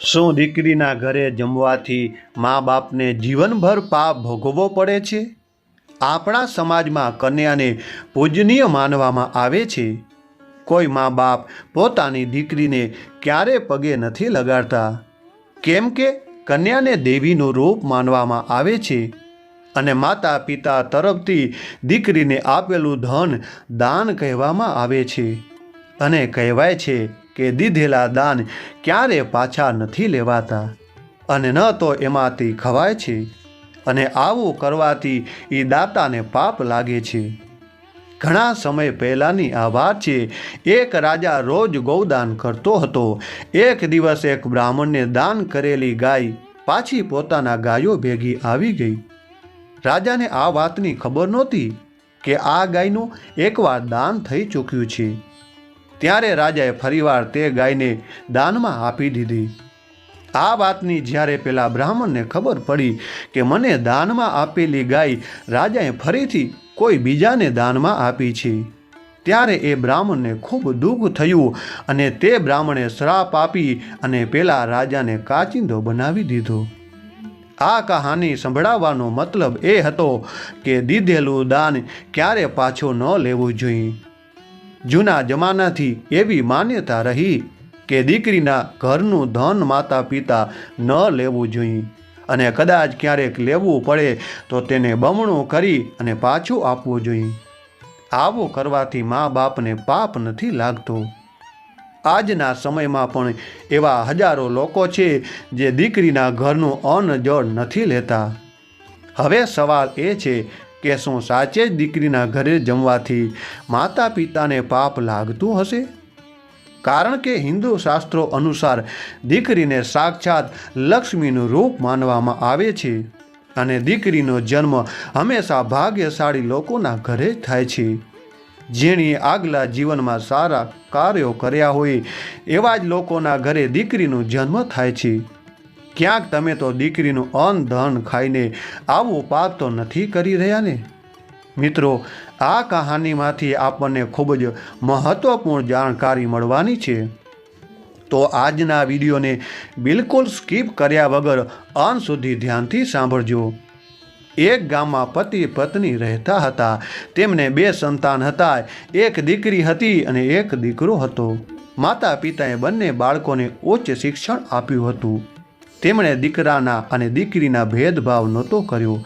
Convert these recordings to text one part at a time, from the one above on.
શું દીકરીના ઘરે જમવાથી મા બાપને જીવનભર પાપ ભોગવવો પડે છે? આપણા સમાજમાં કન્યાને પૂજનીય માનવામાં આવે છે? કોઈ મા બાપ પોતાની દીકરીને ક્યારે પગે નથી લગાડતા? કેમ કે કન્યાને દેવીનું રૂપ માનવામાં આવે છે અને માતા પિતા તરફથી દીકરીને આપેલું ધન દાન કહેવામાં આવે છે અને કહેવાય છે કે દીધેલા દાન ક્યારે પાછા નથી લેવાતા. અને ન તો એમાંથી ખવાય છે અને આવું કરવાથી એ દાતાને પાપ લાગે છે. ઘણા સમય પહેલાંની આ વાત છે, એક રાજા રોજ ગૌદાન કરતો હતો. એક દિવસ એક બ્રાહ્મણને દાન કરેલી ગાય પાછી પોતાના ગાયો ભેગી આવી ગઈ. રાજાને આ વાતની ખબર નહોતી કે આ ગાયનું એકવાર દાન થઈ ચૂક્યું છે. ત્યારે રાજાએ ફરીવાર તે ગાયને દાનમાં આપી દીધી. આ વાતની જ્યારે પેલા બ્રાહ્મણને ખબર પડી કે મને દાનમાં આપેલી ગાય રાજાએ ફરીથી કોઈ બીજાને દાનમાં આપી છે, ત્યારે એ બ્રાહ્મણને ખૂબ દુઃખ થયું અને તે બ્રાહ્મણે શ્રાપ આપી અને પેલા રાજાને કાચિંદો બનાવી દીધો. આ કહાની સંભળાવવાનો મતલબ એ હતો કે દીધેલું દાન ક્યારે પાછું ન લેવું જોઈએ. જૂના જમાનાથી એવી માન્યતા રહી કે દીકરીના ઘરનું ધન માતા પિતા ન લેવું જોઈએ અને કદાચ ક્યારેક લેવું પડે તો તેને બમણું કરી અને પાછું આપવું જોઈએ. આવું કરવાથી મા બાપને પાપ નથી લાગતો. આજના સમયમાં પણ એવા હજારો લોકો છે જે દીકરીના ઘરનું અન્ન જળ નથી લેતા. હવે સવાલ એ છે કે શું સાચે જ દીકરીના ઘરે જમવાથી માતા પિતાને પાપ લાગતું હશે? કારણ કે હિન્દુ શાસ્ત્રો અનુસાર દીકરીને સાક્ષાત લક્ષ્મીનું રૂપ માનવામાં આવે છે અને દીકરીનો જન્મ હંમેશા ભાગ્યશાળી લોકોના ઘરે થાય છે. જેણી આગલા જીવનમાં સારા કાર્યો કર્યા હોય એવા જ લોકોના ઘરે દીકરીનો જન્મ થાય છે. ક્યાંક તમે તો દીકરીનું અન્ન ધન ખાઈને આવું પાપ તો નથી કરી રહ્યા ને? મિત્રો, આ કહાનીમાંથી આપણને ખૂબ જ મહત્વપૂર્ણ જાણકારી મળવાની છે. તો આજના વિડીયોને બિલકુલ સ્કીપ કર્યા વગર અંત સુધી ધ્યાનથી સાંભળજો. એક ગામમાં પતિ પત્ની રહેતા હતા. તેમને બે સંતાન હતા. એક દીકરી હતી અને એક દીકરો હતો. માતા પિતાએ બંને બાળકોને ઉચ્ચ શિક્ષણ આપ્યું હતું. તેમણે દીકરાના અને દીકરીના ભેદભાવ નહોતો કર્યો.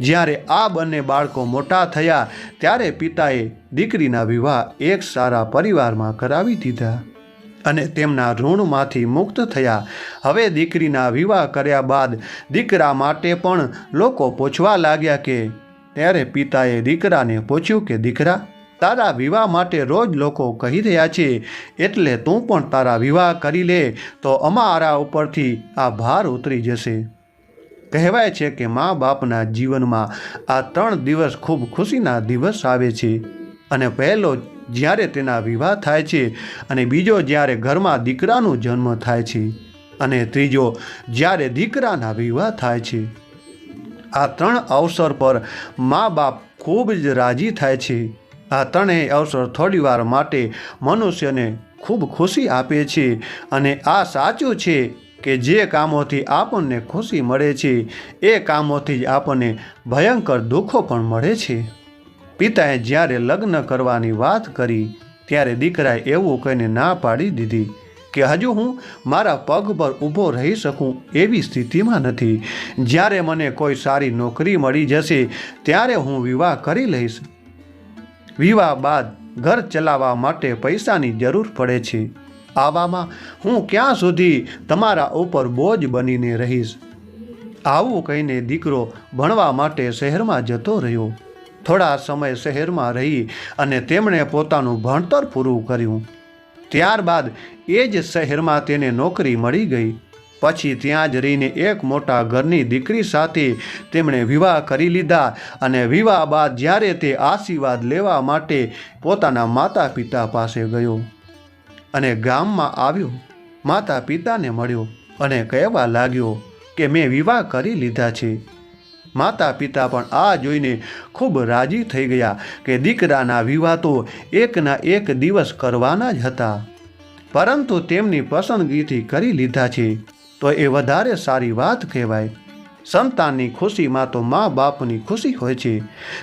જ્યારે આ બંને બાળકો મોટા થયા, ત્યારે પિતાએ દીકરીના વિવાહ એક સારા પરિવારમાં કરાવી દીધા અને તેમના ઋણમાંથી મુક્ત થયા. હવે દીકરીના વિવાહ કર્યા બાદ દીકરા માટે પણ લોકો પૂછવા લાગ્યા કે, ત્યારે પિતાએ દીકરાને પૂછ્યું કે, દીકરા તારા વિવાહ માટે રોજ લોકો કહી રહ્યા છે, એટલે તું પણ તારા વિવાહ કરી લે, તો અમારા ઉપરથી આ ભાર ઉતરી જશે. કહેવાય છે કે મા બાપના જીવનમાં આ ત્રણ દિવસ ખૂબ ખુશીના દિવસ આવે છે. અને પહેલો જ્યારે તેના વિવાહ થાય છે, અને બીજો જ્યારે ઘરમાં દીકરાનો જન્મ થાય છે, અને ત્રીજો જ્યારે દીકરાના વિવાહ થાય છે. આ ત્રણ અવસર પર મા બાપ ખૂબ જ રાજી થાય છે. આ ત્રણેય અવસર થોડીવાર માટે મનુષ્યને ખૂબ ખુશી આપે છે અને આ સાચું છે કે જે કામોથી આપણને ખુશી મળે છે, એ કામોથી જ આપણને ભયંકર દુઃખો પણ મળે છે. પિતાએ જ્યારે લગ્ન કરવાની વાત કરી, ત્યારે દીકરાએ એવું કહીને ના પાડી દીધી કે, હજુ હું મારા પગ પર ઊભો રહી શકું એવી સ્થિતિમાં નથી. જ્યારે મને કોઈ સારી નોકરી મળી જશે, ત્યારે હું વિવાહ કરી લઈશ. વિવાહ બાદ ઘર ચલાવવા માટે પૈસાની જરૂર પડે છે. આવામાં હું ક્યાં સુધી તમારા ઉપર બોજ બનીને રહીશ? આવું કહીને દીકરો ભણવા માટે શહેરમાં જતો રહ્યો. થોડા સમય શહેરમાં રહી અને તેમણે પોતાનું ભણતર પૂરું કર્યું. ત્યારબાદ એ જ શહેરમાં તેને નોકરી મળી ગઈ. પછી ત્યાં જ રહીને એક મોટા ઘરની દીકરી સાથે તેમણે વિવાહ કરી લીધા અને વિવાહ બાદ જ્યારે તે આશીર્વાદ લેવા માટે પોતાના માતા પિતા પાસે ગયો અને ગામમાં આવ્યો. માતા પિતાને મળ્યો અને કહેવા લાગ્યો કે મેં વિવાહ કરી લીધા છે. માતા પિતા પણ આ જોઈને ખૂબ રાજી થઈ ગયા કે દીકરાના વિવાહ તો એકના એક દિવસ કરવાના જ હતા. પરંતુ તેમની પસંદગીથી કરી લીધા છે. તો એ વધારે સારી વાત કહેવાય. સંતાનની ખુશીમાં તો મા બાપની ખુશી હોય છે.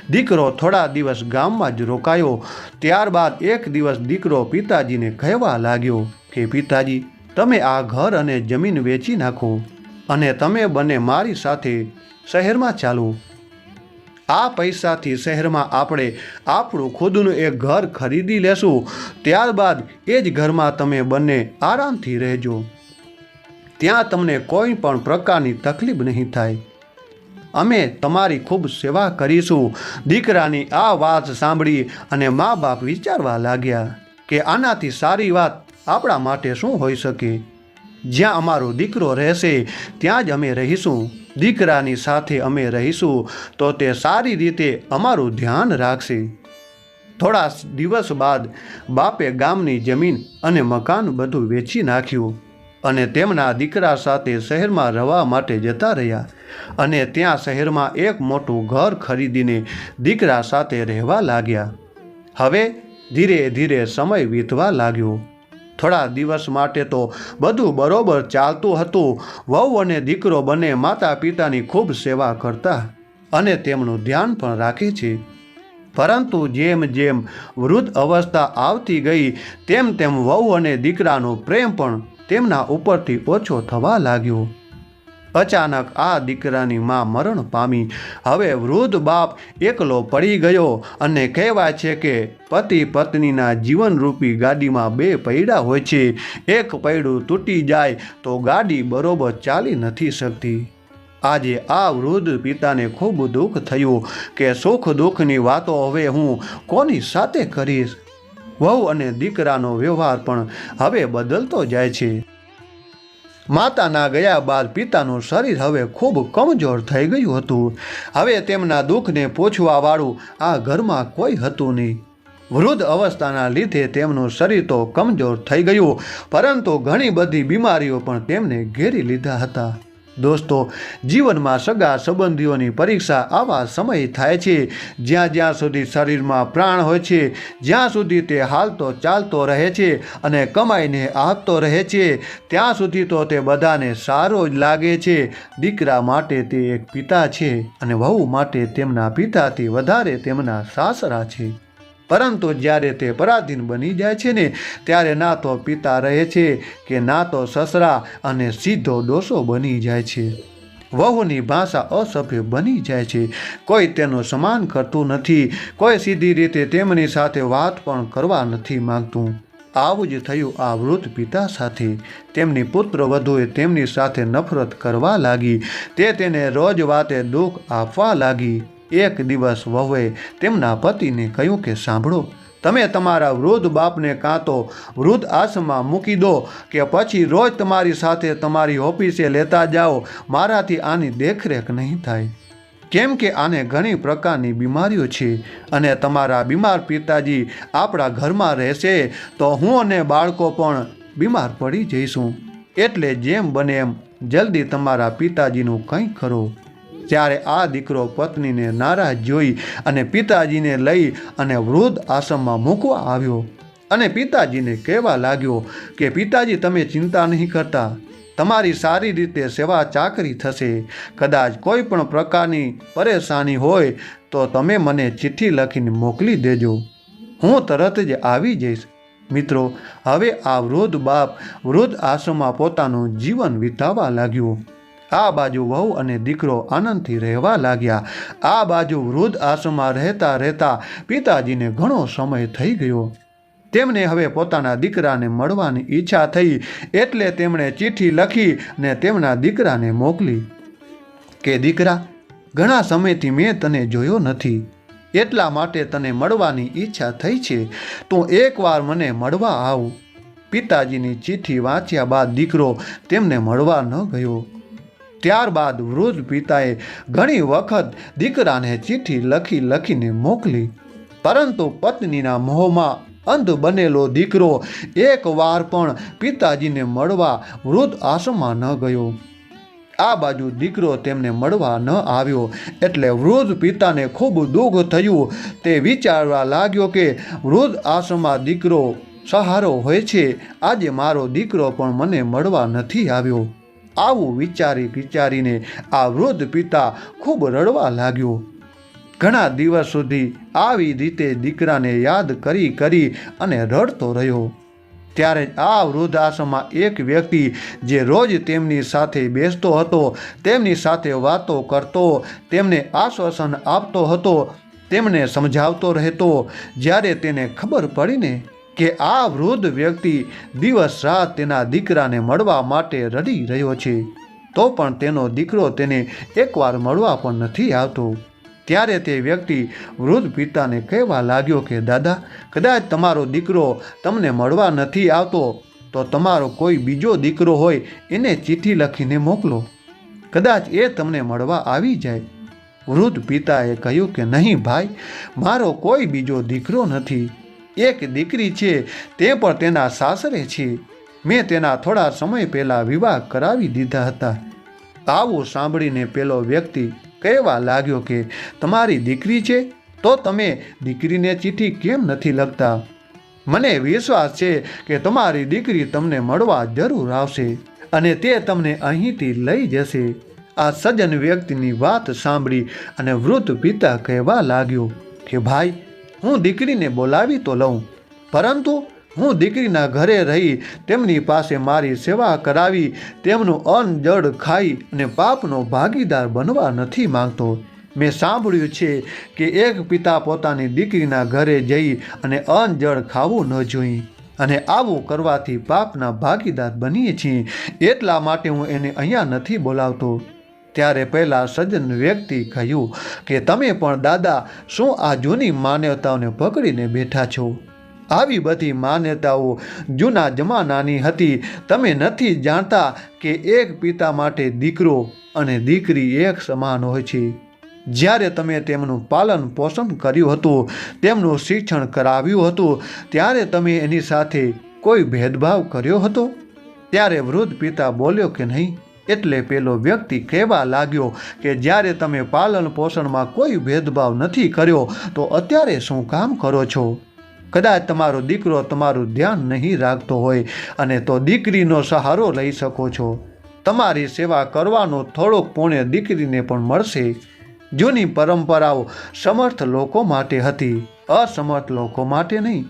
દીકરો થોડા દિવસ ગામમાં જ રોકાયો. ત્યારબાદ એક દિવસ દીકરો પિતાજીને કહેવા લાગ્યો કે, પિતાજી, તમે આ ઘર અને જમીન વેચી નાખો અને તમે બંને મારી સાથે શહેરમાં ચાલો. આ પૈસાથી શહેરમાં આપણે આપણું ખુદનું એક ઘર ખરીદી લેશું. ત્યારબાદ એ જ ઘરમાં તમે બંને આરામથી રહેજો. ત્યાં તમને કોઈ પણ પ્રકારની તકલીફ નહીં થાય. અમે તમારી ખૂબ સેવા કરીશું. દીકરાની આ વાત સાંભળી અને મા બાપ વિચારવા લાગ્યા કે આનાથી સારી વાત આપણા માટે શું હોઈ શકે? જ્યાં અમારો દીકરો રહેશે, ત્યાં જ અમે રહીશું. દીકરાની સાથે અમે રહીશું, તો તે સારી રીતે અમારું ધ્યાન રાખશે. થોડા દિવસ બાદ બાપે ગામની જમીન અને મકાન બધું વેચી નાખ્યું. અને તેમના દીકરા સાથે શહેરમાં રહેવા માટે જતા રહ્યા અને ત્યાં શહેરમાં એક મોટું ઘર ખરીદીને દીકરા સાથે રહેવા લાગ્યા. હવે ધીરે ધીરે સમય વીતવા લાગ્યો. થોડા દિવસ માટે તો બધું બરોબર ચાલતું હતું. વહુ અને દીકરો બંને માતા પિતાની ખૂબ સેવા કરતા અને તેમનું ધ્યાન પણ રાખે છે. પરંતુ જેમ જેમ વૃદ્ધ અવસ્થા આવતી ગઈ, તેમ તેમ વહુ અને દીકરાનો પ્રેમ પણ તેમના ઉપરથી ઓછો થવા લાગ્યો. અચાનક આ દીકરાની માં મરણ પામી. હવે વૃદ્ધ બાપ એકલો પડી ગયો અને કહેવાય છે કે પતિ પત્નીના જીવનરૂપી ગાડીમાં બે પૈડા હોય છે. એક પૈડું તૂટી જાય તો ગાડી બરોબર ચાલી નથી શકતી. આજે આ વૃદ્ધ પિતાને ખૂબ દુઃખ થયું કે સુખ દુઃખની વાતો હવે હું કોની સાથે કરીશ? વહુ અને દીકરાનો વ્યવહાર પણ હવે બદલતો જાય છે. માતાના ગયા બાદ પિતાનું શરીર હવે ખૂબ કમજોર થઈ ગયું હતું. હવે તેમના દુઃખને પોછવાવાળું આ ઘરમાં કોઈ હતું નહીં. વૃદ્ધ અવસ્થાના લીધે તેમનું શરીર તો કમજોર થઈ ગયું, પરંતુ ઘણી બધી બીમારીઓ પણ તેમને ઘેરી લીધા હતા. દોસ્તો, જીવનમાં સગા સંબંધીઓની પરીક્ષા આવા સમય થાય છે. જ્યાં જ્યાં સુધી શરીરમાં પ્રાણ હોય છે, જ્યાં સુધી તે હાલતો ચાલતો રહે છે અને કમાઈને આપતો રહે છે, ત્યાં સુધી તો તે બધાને સારો જ લાગે છે. દીકરા માટે તે એક પિતા છે અને વહુ માટે તેમના પિતાથી વધારે તેમના સાસરા છે. પરંતુ જ્યારે તે પરાધીન બની જાય છે ને, ત્યારે ના તો પિતા રહે છે કે ના તો સસરા અને સીધો ડોસો બની જાય છે. વહુની ભાષા અસભ્ય બની જાય છે. કોઈ તેનું સમાન કરતું નથી. કોઈ સીધી રીતે તેમની સાથે વાત પણ કરવા નથી માંગતું. આવું જ થયું આ વૃદ્ધ પિતા સાથે. તેમની પુત્ર વધુએ તેમની સાથે નફરત કરવા લાગી. તે તેને રોજ વાતે દુઃખ આપવા લાગી. એક દિવસ વહુએ તેમના પતિને કહ્યું કે, સાંભળો, તમે તમારા વૃદ્ધ બાપને કાં તો વૃદ્ધ આશ્રમમાં મૂકી દો કે પછી રોજ તમારી સાથે તમારી ઓફિસે લેતા જાઓ. મારાથી આની દેખરેખ નહીં થાય. કેમ કે આને ઘણી પ્રકારની બીમારીઓ છે અને તમારા બીમાર પિતાજી આપણા ઘરમાં રહેશે તો હું અને બાળકો પણ બીમાર પડી જઈશું. એટલે જેમ બને એમ જલ્દી તમારા પિતાજીનું કંઈ કરો. ત્યારે આ દીકરો પત્નીને નારાજ જોઈ અને પિતાજીને લઈ અને વૃદ્ધ આશ્રમમાં મૂકવા આવ્યો. અને પિતાજીને કહેવા લાગ્યો કે, પિતાજી, તમે ચિંતા નહીં કરતા. તમારી સારી રીતે સેવા ચાકરી થશે. કદાચ કોઈ પણ પ્રકારની પરેશાની હોય તો તમે મને ચિઠ્ઠી લખીને મોકલી દેજો. હું તરત જ આવી જઈશ. મિત્રો, હવે આ વૃદ્ધ બાપ વૃદ્ધ આશ્રમમાં પોતાનું જીવન વિતાવવા લાગ્યું. આ બાજુ વહુ અને દીકરો આનંદથી રહેવા લાગ્યા. આ બાજુ વૃદ્ધ આશ્રમમાં રહેતા રહેતા પિતાજીને ઘણો સમય થઈ ગયો. તેમને હવે પોતાના દીકરાને મળવાની ઈચ્છા થઈ, એટલે તેમણે ચિઠ્ઠી લખી ને તેમના દીકરાને મોકલી. કે દીકરા, ઘણા સમયથી મેં તને જોયો નથી. એટલા માટે તને મળવાની ઈચ્છા થઈ છે. તું એકવાર મને મળવા આવ. પિતાજીની ચિઠ્ઠી વાંચ્યા બાદ દીકરો તેમને મળવા ન ગયો. ત્યારબાદ વૃદ્ધ પિતાએ ઘણી વખત દીકરાને ચિઠ્ઠી લખી લખીને મોકલી. પરંતુ પત્નીના મોહમાં અંધ બનેલો દીકરો એક વાર પણ પિતાજીને મળવા વૃદ્ધ આશ્રમમાં ન ગયો. આ બાજુ દીકરો તેમને મળવા ન આવ્યો એટલે વૃદ્ધ પિતાને ખૂબ દુઃખ થયું. તે વિચારવા લાગ્યો કે વૃદ્ધ આશ્રમમાં દીકરો સહારો હોય છે, આજે મારો દીકરો પણ મને મળવા નથી આવ્યો. આવું વિચારી વિચારીને આ વૃદ્ધ પિતા ખૂબ રડવા લાગ્યો. ઘણા દિવસ સુધી આવી રીતે દીકરાને યાદ કરી કરી અને રડતો રહ્યો. ત્યારે આ વૃદ્ધાશ્રમમાં એક વ્યક્તિ જે રોજ તેમની સાથે બેસતો હતો, તેમની સાથે વાતો કરતો, તેમને આશ્વાસન આપતો હતો, તેમને સમજાવતો રહેતો, જ્યારે તેને ખબર પડીને કે આ વૃદ્ધ વ્યક્તિ દિવસ રાત તેના દીકરાને મળવા માટે રડી રહ્યો છે. તો પણ તેનો દીકરો તેને એકવાર મળવા પણ નથી આવતો. ત્યારે તે વ્યક્તિ વૃદ્ધ પિતાને કહેવા લાગ્યો કે, દાદા, કદાચ તમારો દીકરો તમને મળવા નથી આવતો, તો તમારો કોઈ બીજો દીકરો હોય એને ચિઠ્ઠી લખીને મોકલો. કદાચ એ તમને મળવા આવી જાય. વૃદ્ધ પિતાએ કહ્યું કે, નહીં ભાઈ, મારો કોઈ બીજો દીકરો નથી. એક દીકરી છે, તે પણ તેના સાસરે છે. મેં તેના થોડા સમય પહેલાં વિવાહ કરાવી દીધા હતા. આવું સાંભળીને પેલો વ્યક્તિ કહેવા લાગ્યો કે, તમારી દીકરી છે? તો તમે દીકરીને ચિઠ્ઠી કેમ નથી લખતા? મને વિશ્વાસ છે કે તમારી દીકરી તમને મળવા જરૂર આવશે અને તે તમને અહીંથી લઈ જશે. આ સજ્જન વ્યક્તિની વાત સાંભળી અને વૃદ્ધ પિતા કહેવા લાગ્યો કે, ભાઈ હું દીકરીને બોલાવી તો લઉં. પરંતુ હું દીકરીના ઘરે રહી તેમની પાસે મારી સેવા કરાવી, તેમનું અન્ન, જળ ખાઈ અને પાપનો ભાગીદાર બનવા નથી માંગતો. મેં સાંભળ્યું છે કે એક પિતા પોતાની દીકરીના ઘરે જઈ અને અન્ન, જળ ખાવું ન જોઈએ અને આવું કરવાથી પાપના ભાગીદાર બનીએ છીએ. એટલા માટે હું એને અહીંયા નથી બોલાવતો. ત્યારે પહેલાં સજ્જન વ્યક્તિ કહ્યું કે, તમે પણ દાદા, શું આ જૂની માન્યતાઓને પકડીને બેઠા છો? આવી બધી માન્યતાઓ જૂના જમાનાની હતી. તમે નથી જાણતા કે એક પિતા માટે દીકરો અને દીકરી એક સમાન હોય છે. જ્યારે તમે તેમનું પાલન પોષણ કર્યું હતું, તેમનું શિક્ષણ કરાવ્યું હતું, ત્યારે તમે એની સાથે કોઈ ભેદભાવ કર્યો હતો? ત્યારે વૃદ્ધ પિતા બોલ્યો કે, નહીં એટલે પેલો વ્યક્તિ કહેવા લાગ્યો કે જ્યારે તમે પાલન પોષણમાં કોઈ ભેદભાવ નથી કર્યો, તો અત્યારે શું કામ કરો છો? કદાચ તમારો દીકરો તમારું ધ્યાન નહીં રાખતો હોય અને તો દીકરીનો સહારો લઈ શકો છો. તમારી સેવા કરવાનો થોડોક પુણ્ય દીકરીને પણ મળશે. જૂની પરંપરાઓ સમર્થ લોકો માટે હતી, અસમર્થ લોકો માટે નહીં.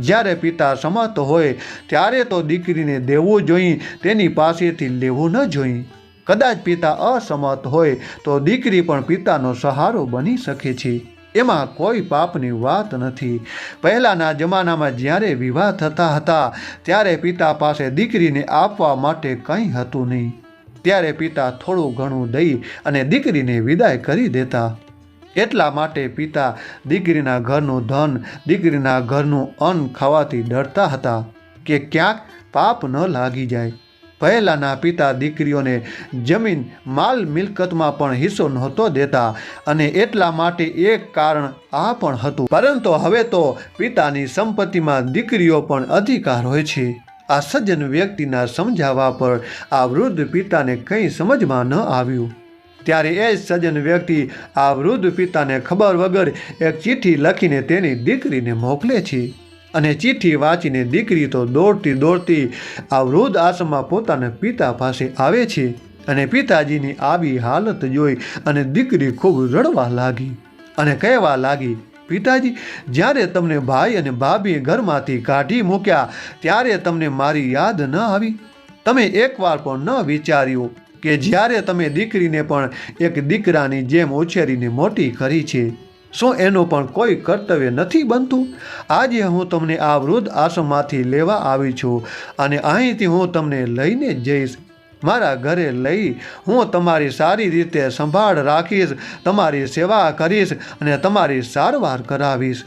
જ્યારે પિતા સમત હોય ત્યારે તો દીકરીને દેવું જોઈએ, તેની પાસેથી લેવું ન જોઈએ. કદાચ પિતા અસમત હોય તો દીકરી પણ પિતાનો સહારો બની શકે છે. એમાં કોઈ પાપની વાત નથી. પહેલાંના જમાનામાં જ્યારે વિવાહ થતા હતા, ત્યારે પિતા પાસે દીકરીને આપવા માટે કંઈ હતું નહીં. ત્યારે પિતા થોડું ઘણું દઈ અને દીકરીને વિદાય કરી દેતા. એટલા માટે પિતા દીકરીના ઘરનું ધન, દીકરીના ઘરનું અન્ન ખાવાથી ડરતા હતા કે ક્યાંક પાપ ન લાગી જાય. પહેલાંના પિતા દીકરીઓને જમીન, માલ, મિલકતમાં પણ હિસ્સો નહોતો દેતા અને એટલા માટે એક કારણ આ પણ હતું. પરંતુ હવે તો પિતાની સંપત્તિમાં દીકરીઓ પણ અધિકાર હોય છે. આ સજ્જન વ્યક્તિના સમજાવવા પર આ વૃદ્ધ પિતાને કંઈ સમજમાં ન આવ્યું. ત્યારે એ સજ્જન વ્યક્તિ આ વૃદ્ધ પિતાને ખબર વગર એક ચિઠ્ઠી લખીને તેની દીકરીને મોકલે છે. અને ચિઠ્ઠી વાંચીને દીકરી તો દોડતી દોડતી આ વૃદ્ધ આશ્રમમાં પોતાના પિતા પાસે આવે છે અને પિતાજીની આવી હાલત જોઈ અને દીકરી ખૂબ રડવા લાગી. અને કહેવા લાગી, પિતાજી, જ્યારે તમને ભાઈ અને ભાભી ઘરમાંથી કાઢી મૂક્યા, ત્યારે તમને મારી યાદ ન આવી? તમે એકવાર પણ ન વિચાર્યું કે જ્યારે તમે દીકરીને પણ એક દીકરાની જેમ ઉછેરીને મોટી કરી છે, શું એનું પણ કોઈ કર્તવ્ય નથી બનતું? આજે હું તમને આ વૃદ્ધ આશ્રમમાંથી લેવા આવી છું અને અહીંથી હું તમને લઈને જઈશ. મારા ઘરે લઈ હું તમારી સારી રીતે સંભાળ રાખીશ, તમારી સેવા કરીશ અને તમારી સારવાર કરાવીશ.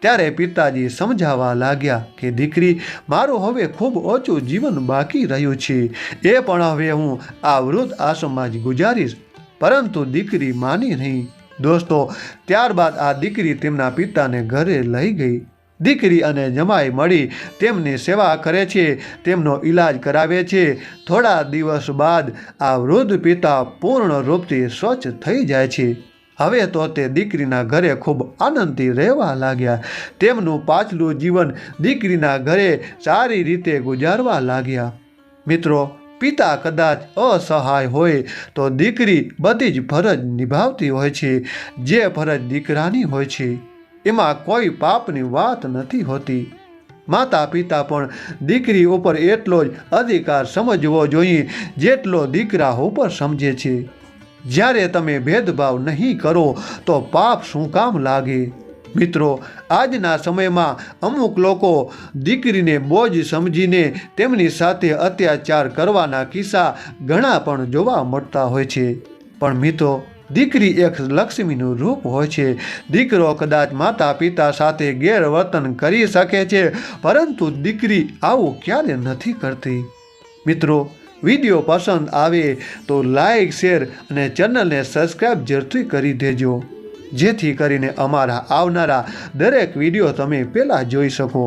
ત્યારે પિતાજી સમજાવવા લાગ્યા કે, દીકરી, મારું હવે ખૂબ ઓછું જીવન બાકી રહ્યું છે. એ પણ હવે હું આ વૃદ્ધ આશ્રમમાં જ ગુજારીશ. પરંતુ દીકરી માની નહીં. દોસ્તો, ત્યારબાદ આ દીકરી તેમના પિતાને ઘરે લઈ ગઈ. દીકરી અને જમાઈ મળી તેમની સેવા કરે છે, તેમનો ઈલાજ કરાવે છે. થોડા દિવસ બાદ આ વૃદ્ધ પિતા પૂર્ણ રૂપથી સ્વચ્છ થઈ જાય છે. હવે તો તે દીકરીના ઘરે ખૂબ આનંદથી રહેવા લાગ્યા. તેમનું પાછલું જીવન દીકરીના ઘરે સારી રીતે ગુજારવા લાગ્યા. મિત્રો, પિતા કદાચ અસહાય હોય તો દીકરી બધી જ ફરજ નિભાવતી હોય છે, જે ફરજ દીકરાની હોય છે. એમાં કોઈ પાપની વાત નથી હોતી. માતા પિતા પણ દીકરી ઉપર એટલો જ અધિકાર સમજવો જોઈએ જેટલો દીકરા ઉપર સમજે છે. જ્યારે તમે ભેદભાવ નહીં કરો, તો પાપ શું કામ લાગે? મિત્રો, આજના સમયમાં અમુક લોકો દીકરીને બોજ સમજીને તેમની સાથે અત્યાચાર કરવાના કિસ્સા ઘણા પણ જોવા મળતા હોય છે. પણ મિત્રો, દીકરી એક લક્ષ્મીનું રૂપ હોય છે. દીકરો કદાચ માતા પિતા સાથે ગેરવર્તન કરી શકે છે, પરંતુ દીકરી આવું ક્યારે નથી કરતી. મિત્રો વીડિયો પસંદ આવે તો લાઈક, શેર અને ચેનલને સબસ્ક્રાઈબ જરૂરથી કરી દેજો. જેથી કરીને અમારા આવનારા દરેક વીડિયો તમે પહેલાં જોઈ શકો.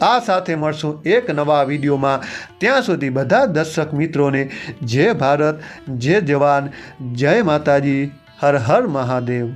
આ સાથે મળશું એક નવા વિડીયોમાં. ત્યાં સુધી બધા દર્શક મિત્રોને જય ભારત, જય જવાન, જય માતાજી, હર હર મહાદેવ.